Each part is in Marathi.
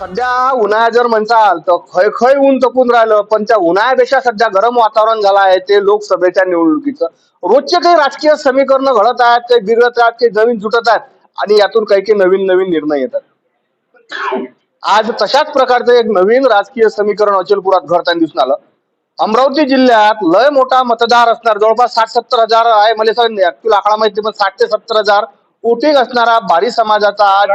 सध्या उन्हाळ्यात जर म्हणसाल तर खय खय ऊन तपून राहिलं पण त्या उन्हाळ्यापेक्षा सध्या गरम वातावरण झालं आहे ते लोकसभेच्या निवडणुकीचं. रोजचे काही राजकीय समीकरण घडत आहेत काही बिघडत आहेत काही नवीन जुटत आहेत आणि यातून काही काही नवीन नवीन निर्णय येतात. आज तशाच प्रकारचं एक नवीन राजकीय समीकरण अचलपुरात घडताना दिसून आलं. अमरावती जिल्ह्यात लय मोठा मतदार असणार जवळपास साठ सत्तर हजार आहे मला सांग ऍक्च्युअल आकडा माहिती पण साठ ते सत्तर हजार वोटिंग असणारा बारी समाजाचा आज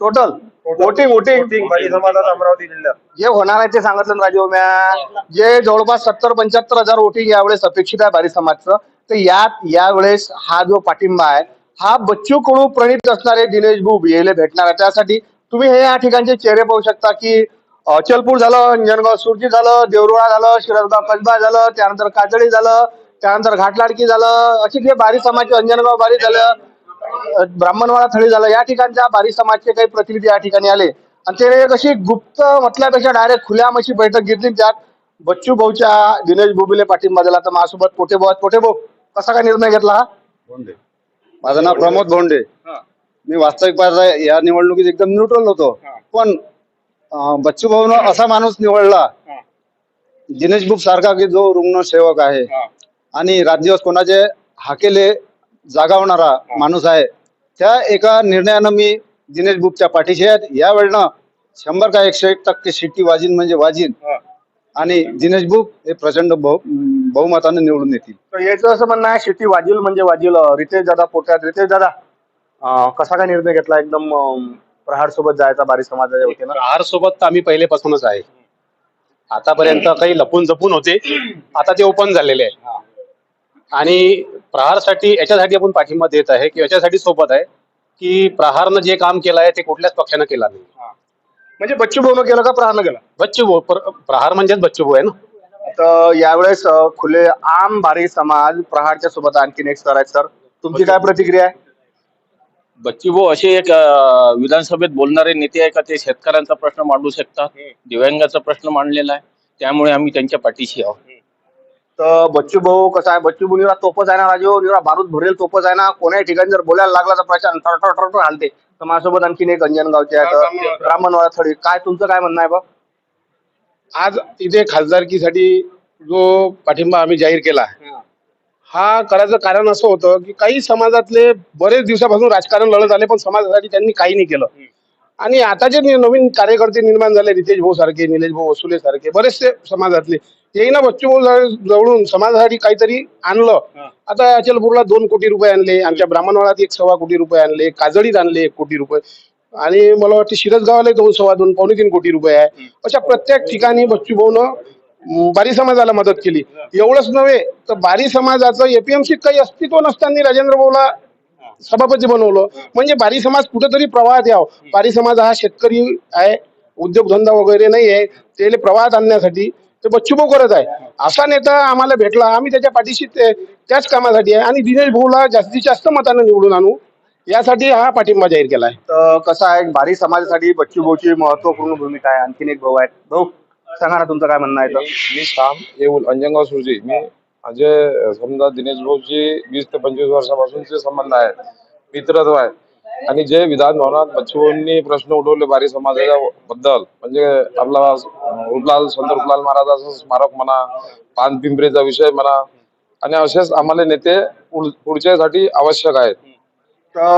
टोटल वोटिंग वोटिंग समाजात अमरावती जिल्ह्यात. जे होणार आहे ते सांगितलं ना राजू म्या. जे जवळपास सत्तर पंच्याहत्तर हजार वोटिंग यावेळेस अपेक्षित आहे बारी समाजचं तर यात यावेळेस हा जो पाठिंबा आहे हा बच्चू कडू प्रणित असणारे दिनेश भाऊ भियेले भेटणार आहे. त्यासाठी तुम्ही हे या ठिकाणचे चेहरे पाहू शकता की अचलपूर झालं अंजनगाव सुरजी झालं देवरुळा झालं शिरसगाव कसबा झालं त्यानंतर काजळी झालं त्यानंतर घाटलाडकी झालं अशी जे बारी समाजचे अंजनगाव बारी झालं ब्राह्मणवाडा थळी झालं. या ठिकाणच्या बारी समाजचे काही प्रतिनिधी या ठिकाणी आले. आणि ते एक अशी गुप्त म्हटल्यापेक्षा डायरेक्ट खुल्याम अशी बैठक घेतली. त्यात बच्चू भाऊच्या दिनेश बोबिले पाठिंबा दिला तर माझ्यासोबत पोटे भाऊ. पोटे भाऊ कसा काय निर्णय घेतला हा? भोंडे. माझं नाव प्रमोद भोंडे. मी वास्तविक पाहता या निवडणुकीत एकदम न्यूट्रल होतो. पण बच्चू भाऊनं असा माणूस निवडला. दिनेश बुक सारखा की जो रुग्ण सेवक आहे. आणि रातदिवस कोणाचे हाकेले जागावणारा माणूस आहे. त्या एका निर्णयानं मी दिनेश बुकच्या पाठीशी आहेत या वेळेनं शंभर का एकशे एक टक्के शिट्टी वाजीन म्हणजे वाजीन. आणि दिनेश बुक हे प्रचंड बहु बहुमताने निवडून येतील. तर याचं असं म्हणणं आहे शेती वाजील म्हणजे वाजील रितेश दादा पोट्यात. रितेश दादा कसा काय निर्णय घेतला? एकदम प्रहार सोबत जायचा बारी समाजाच्या वतीनं? प्रहार सोबत आम्ही पहिलेपासूनच आहे. आतापर्यंत काही लपून जपून होते. आता ते ओपन झालेले आहे. आणि प्रहारसाठी याच्यासाठी आपण पाठिंबा देत आहे की याच्यासाठी सोबत आहे की प्रहारनं जे काम केलं आहे ते कुठल्याच पक्षानं केलं नाही. म्हणजे बच्चू भाऊनं केलं का प्रहारनं केलं? बच्चू भाऊ प्र- प्रहार म्हणजेच बच्चू भाऊ आहे ना? तर यावेळेस अं, खुले आम बारी समाज प्रहारच्या सोबत आणखीन एक सर आहेत सर. तुमची काय प्रतिक्रिया आहे? बच्ची भाऊ असे एक अं, विधानसभेत बोलणारे नेते आहे का ते शेतकऱ्यांचा प्रश्न मांडू शकतात. दिव्यांगाचा प्रश्न मांडलेला आहे. त्यामुळे आम्ही त्यांच्या पाठीशी आहोत. तर बच्चू भाऊ कसं आहे? बच्चू भाऊ निरा तोपच आहे ना राजू? निरा बारूद भरेल तोपच आहे ना? कोण्याही ठिकाणी जर बोलायला लागला तर प्रशांत टर टर टर हालते तर माझ्यासोबत आणखीन एक अंजनगावचे आहेत. ब्राह्मणवाडा थडी. काय तुमचं काय म्हणणं आहे बा? आज इथे खासदारकीसाठी जो पाठिंबा आम्ही जाहीर केला हा. करायचं कारण असं होतं की काही समाजातले बरेच दिवसापासून राजकारण लढत आले पण समाजासाठी त्यांनी काही नाही केलं. आणि आता जे नवीन कार्यकर्ते निर्माण झाले रितेश भाऊ सारखे निलेश भाऊ वसुले सारखे बरेचसे समाजातले तेही ना बच्चू भाऊ जा- जवळून समाजासाठी काहीतरी आणलं. आता अचलपूरला दोन कोटी रुपये आणले आमच्या ब्राह्मणवाड्यात एक सव्वा कोटी रुपये आणले काजळीत आणले एक कोटी रुपये. आणि मला वाटतं शिरसगावला दोन सव्वा दोन पावणे तीन कोटी रुपये आहे. अशा प्रत्येक ठिकाणी बच्चू भाऊनं म, बारी समाजाला मदत केली. एवढंच नव्हे तर बारी समाजाचं एपीएमसीत काही अस्तित्व नसताना राजेंद्र भाऊला सभापती बनवलं. म्हणजे बारी समाज कुठेतरी प्रवाहात यावं. बारी समाज हा शेतकरी आहे उद्योगधंदा वगैरे नाही आहे त्याला प्रवाहात आणण्यासाठी ते बच्चू भाऊ करत आहे. असा नेता आम्हाला भेटला. आम्ही त्याच्या पाठीशी त्याच कामासाठी आहे. आणि दिनेश भाऊला जास्तीत जास्त मतानं निवडून आणू यासाठी हा पाठिंबा जाहीर केला आहे. तर कसं आहे बारी समाजासाठी बच्चू भाऊची महत्त्वपूर्ण भूमिका आहे. आणखीन एक भाऊ आहेत. भाऊ सांगा ना तुमचं काय म्हणणं आहे तर मी श्याम येऊल अंजनगाव सुरजी. मी म्हणजे समजा दिनेश भाऊची वीस ते पंचवीस वर्षापासूनचे संबंध आहे मित्रत्व आहे आणि जे विधान भवनात बच्चूभाऊंनी प्रश्न उठवले बारी समाजाच्या बद्दल म्हणजे आपला रुपलाल संत रुपलाल महाराजाचं स्मारक म्हणा पान पिंपरीचा विषय म्हणा आणि असेच आम्हाला नेते पुढच्यासाठी आवश्यक आहेत.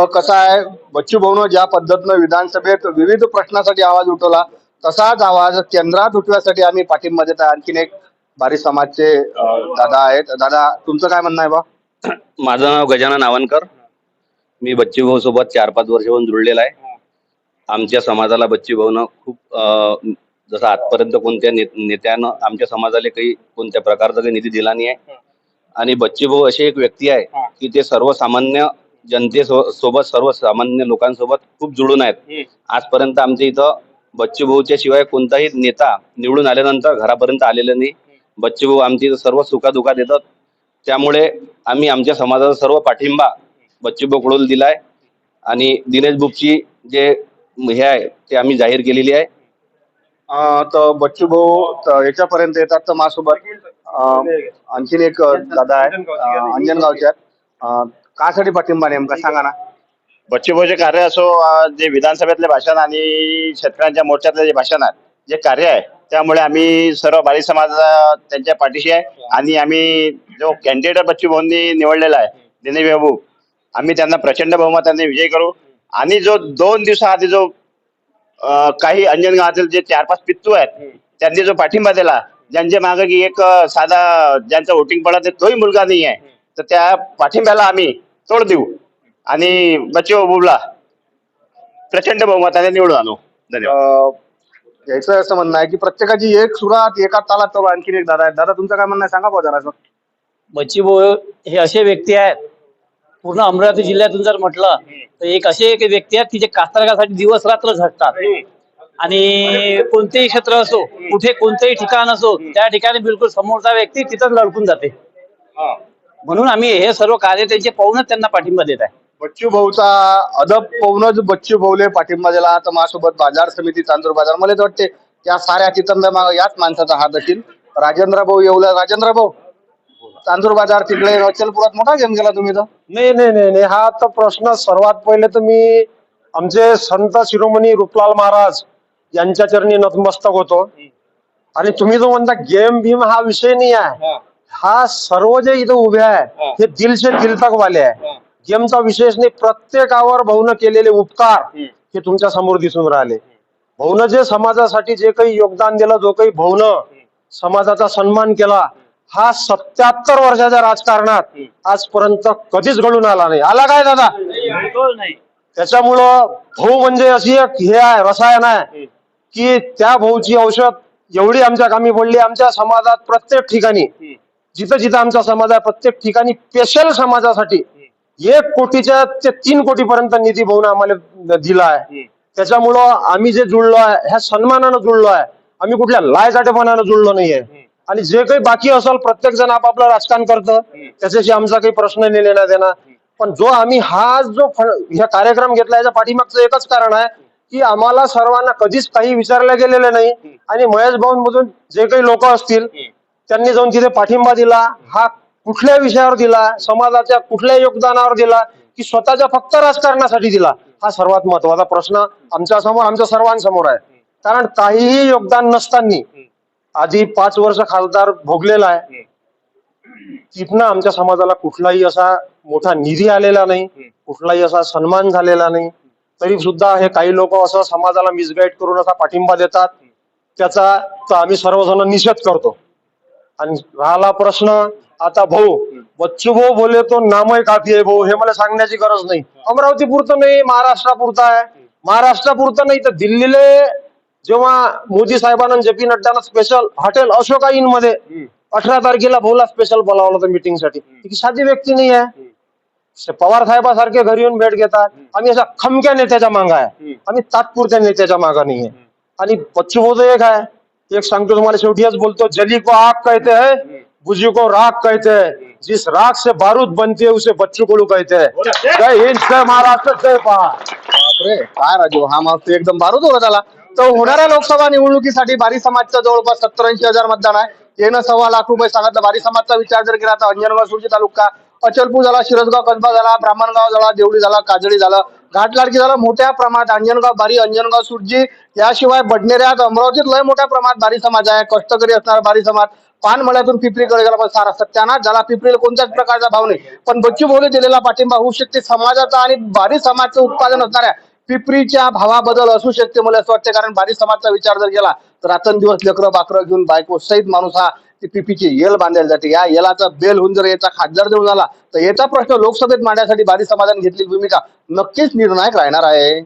कसं आहे बच्चू भाऊन ज्या पद्धतीनं विधानसभेत विविध प्रश्नासाठी आवाज उठवला तसाच आवाज केंद्रात उठवण्यासाठी आम्ही पाठिंबा देत आहे आणखीन एक बारी समाजचे अं, दादा आहेत. दादा तुमचं काय म्हणणं आहे बा माझं नाव गजानन आवानकर मी बच्ची भाऊ सोबत चार पाच वर्षाहून जुळलेला आहे. आमच्या समाजाला बच्ची भाऊनं खूप अं, जसं आजपर्यंत कोणत्या ने- नेत्यानं आमच्या समाजाला काही कोणत्या प्रकारचा काही निधी दिला नाही आहे. आणि बच्ची भाऊ अशी एक व्यक्ती आहे की ते सर्वसामान्य जनतेसोबत सर्वसामान्य लोकांसोबत खूप जुळून आहेत. आजपर्यंत आमच्या इथं बच्चू भाऊच्या शिवाय कोणताही नेता निवडून आल्यानंतर घरापर्यंत आलेला नाही. बच्चू इथं सर्व सुखादुखात येतात. त्यामुळे आम्ही आमच्या समाजाचा सर्व पाठिंबा बच्चू कडून दिलाय. आणि दिनेश बुकची जे हे आहे ते आम्ही जाहीर केलेली आहे. अं, तर बच्चू भाऊ तर याच्यापर्यंत येतात तर माझ्यासोबत. आणखीन एक दादा आहे अं, अंजनगावचे आहेत अं, कासाठी पाठिंबा नेमका सांगा ना. बच्चूभाऊचे कार्य असो जे विधानसभेतले भाषण आणि शेतकऱ्यांच्या मोर्चातले जे भाषण आहे जे कार्य आहे त्यामुळे आम्ही सर्व बाळी समाज त्यांच्या पाठीशी आहे. आणि आम्ही जो कॅन्डिडेट बच्चूभाऊंनी निवडलेला आहे दिनेश बाबू आम्ही त्यांना प्रचंड बहुमताने विजय करू. आणि जो दोन दिवसाआधी जो काही अंजन गावातील जे चार पाच पित्तू आहेत त्यांनी जो पाठिंबा दिला ज्यांच्या मागे की एक साधा ज्यांचा वोटिंग पडत तोही मुलगा नाही आहे. तर त्या पाठिंब्याला आम्ही तोड देऊ. आणि बच्चू बाबूला प्रचंड बहुमताने निवडून आणू. धन्यवाद. अं, याचं असं म्हणणं आहे की प्रत्येकाची एक सुरात एका तालात चालू आणखीन एक दादा आहे दादा तुमचं काय म्हणणं आहे? सांगा बा जरा बच्चूभाऊ हे असे व्यक्ती आहेत. पूर्ण अमरावती जिल्ह्यातून जर म्हटलं तर एक असे एक व्यक्ती आहेत की जे कास्तकारासाठी दिवस रात्र झटतात. आणि कोणतेही क्षेत्र असो कुठे कोणतेही ठिकाण असो त्या ठिकाणी बिलकुल समोरचा व्यक्ती तिथं लडकून जाते. म्हणून आम्ही हे सर्व कार्य त्यांचे पाहूनच त्यांना पाठिंबा देत आहे. बच्चू भाऊचा अदब पाहूनच बच्चू भाऊले पाठिंबा दिला. तर माझ्यासोबत बाजार समिती चांदूर बाजार मला वाटते त्या साऱ्या चितंब याच माणसाचा हात असेल. राजेंद्र भाऊ येवला. राजेंद्र भाऊ चांदूर बाजार तिकडे अचलपुरात मोठा गेम गेला तुम्ही तर? नाही नाही नाही नाही. हा तर प्रश्न सर्वात पहिले तर मी आमचे संत शिरोमणी रूपलाल महाराज यांच्या चरणी नतमस्तक होतो. आणि तुम्ही जो म्हणता गेम भीम हा विषय नाही आहे. हा. सर्व जे इथं उभे आहे हे. दिलशे दिल तक वाले आहे गेमचा विशेष नाही प्रत्येकावर भाऊन केलेले उपकार हे तुमच्यासमोर दिसून राहिले. भाऊन जे समाजासाठी जे काही योगदान दिलं जो काही भाऊन समाजाचा सन्मान केला हा सत्याहत्तर वर्षाच्या राजकारणात आजपर्यंत कधीच घडून आला नाही. आला काय दादा? त्याच्यामुळं भाऊ म्हणजे अशी एक हे आहे रसायन आहे की त्या भाऊची औषध एवढी आमच्या कामी पडली. आमच्या समाजात प्रत्येक ठिकाणी जिथं जिथं आमचा समाज आहे प्रत्येक ठिकाणी स्पेशल समाजासाठी एक कोटीच्या ते तीन कोटीपर्यंत निधी भाऊन आम्हाला दिला आहे. त्याच्यामुळं आम्ही जे जुळलो आहे ह्या सन्मानानं जुळलो आहे. आम्ही कुठल्या लायकाटेपणानं जुळलो नाहीये. आणि जे काही बाकी असेल प्रत्येक जण आपापलं राजकारण करतं. त्याच्याशी आमचा काही प्रश्न नाही येणार. पण जो आम्ही हा जो फं- हा कार्यक्रम घेतला याच्या पाठीमागचं एकच कारण आहे की आम्हाला सर्वांना कधीच काही विचारलं गेलेलं नाही. आणि महेश भाऊन मधून जे काही लोक असतील त्यांनी जाऊन तिथे पाठिंबा दिला. हा कुठल्या विषयावर दिला समाजाच्या कुठल्या योगदानावर दिला की स्वतःच्या फक्त राजकारणासाठी दिला हा सर्वात महत्त्वाचा प्रश्न आमच्यासमोर आमच्या सर्वांसमोर आहे. कारण काहीही योगदान नसताना आधी पाच वर्ष खासदार भोगलेला आहे. तिथनं आमच्या समाजाला कुठलाही असा मोठा निधी आलेला नाही कुठलाही असा सन्मान झालेला नाही. तरी सुद्धा हे काही लोक असं समाजाला मिसगाईड करून असा पाठिंबा देतात त्याचा तर आम्ही सर्वजण निषेध करतो. आणि राहिला प्रश्न आता भाऊ बच्चू भाऊ बोले तो नामही काफी आहे भाऊ हे मला सांगण्याची गरज नाही. अमरावती पुरतं नाही महाराष्ट्रापुरतं आहे. महाराष्ट्रापुरतं नाही तर दिल्लीले जेव्हा मोदी साहेबांना जे पी नड्डानं स्पेशल हॉटेल अशोका इनमध्ये अठरा तारखेला भाऊला स्पेशल बोलावलं होतं मीटिंगसाठी ती साधी व्यक्ती नाही आहे. पवार साहेबासारखे घरी येऊन भेट घेतात आम्ही अशा खमक्या नेत्याच्या मागा आहे. आम्ही तात्पुरत्या नेत्याच्या मागा नाही आहे. आणि बच्चू भाऊ एक आहे. एक सांगतो तुम्हाला शेवटी बोलतो जली को आग कहते हैं बुझी को राख कहते हैं। जिस राख से बारूद बनती है उसे बच्चू कोलू कहते हैं। जय हिंद जय महाराष्ट्र जय पहाड़ बापरे काय राजू हा माणूस एकदम बारूद होता त्याला. तर होणाऱ्या लोकसभा निवडणुकीसाठी बारी समाजचं जवळपास सत्तर ऐंशी हजार मतदान आहे. येणं सव्वा लाख रुपये सांगितलं. बारी समाजचा विचार जर केला तर अंजनगाव सुरजी तालुका अचलपूर झाला शिरसगाव कसबा झाला ब्राह्मणगाव झाला देवळी झाला काजळी झालं घाटलाडकी झालं मोठ्या प्रमाणात अंजनगाव बारी अंजनगाव सुरजी याशिवाय बडनेऱ्यात अमरावतीत लय मोठ्या प्रमाणात बारी समाज आहे. कष्टकरी असणारा बारी समाज. पानमळ्यातून पिपरीकडे गेला पण सारा त्यांना झाला. पिपरीला कोणत्याच प्रकारचा भाव नाही. पण बच्चू भाऊने दिलेला पाठिंबा होऊ शकते समाजाचा आणि भारी समाजचं उत्पादन असणाऱ्या पिपरीच्या भावाबद्दल असू शकते मला असं वाटतं. कारण भारी समाजचा विचार जर केला तर रात्रंदिवस लेकरं बाकरं घेऊन बायको सहित माणूस हा ती पिपीची येल बांधायला जाते. या येलाचा बेल होऊन जर याचा खासदार देऊन झाला तर याचा प्रश्न लोकसभेत मांडण्यासाठी भारी समाजाने घेतलेली भूमिका नक्कीच निर्णायक राहणार आहे.